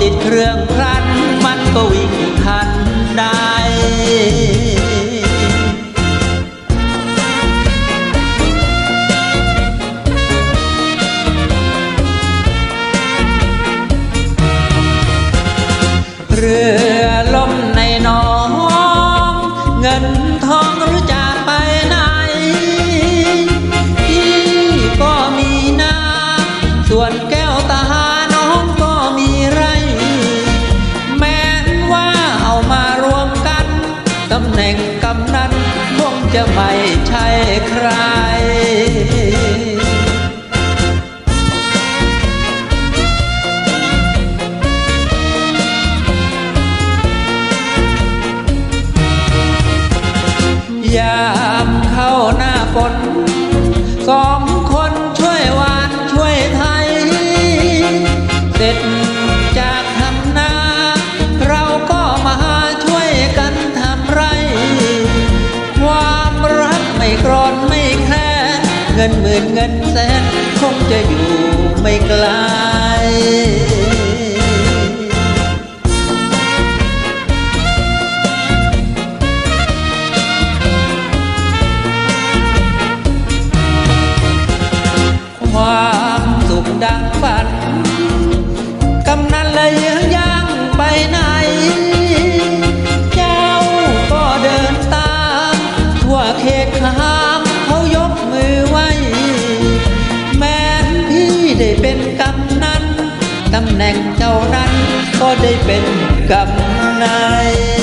ติดเครื่องครัน มันก็วิ่งทันได้เรือล่มในหนอง เงินทองหรือจะไปไหนพี่ก็มีนาส่วนแก จะไม่ใช่ใครยามเข้าหน้าฝน งินหมื่นเงินแสน คงจะอยู่ไม่ไกลความสุขดังฟ้า แหน่งเจ้านั้นก็ได้เป็นกำนาย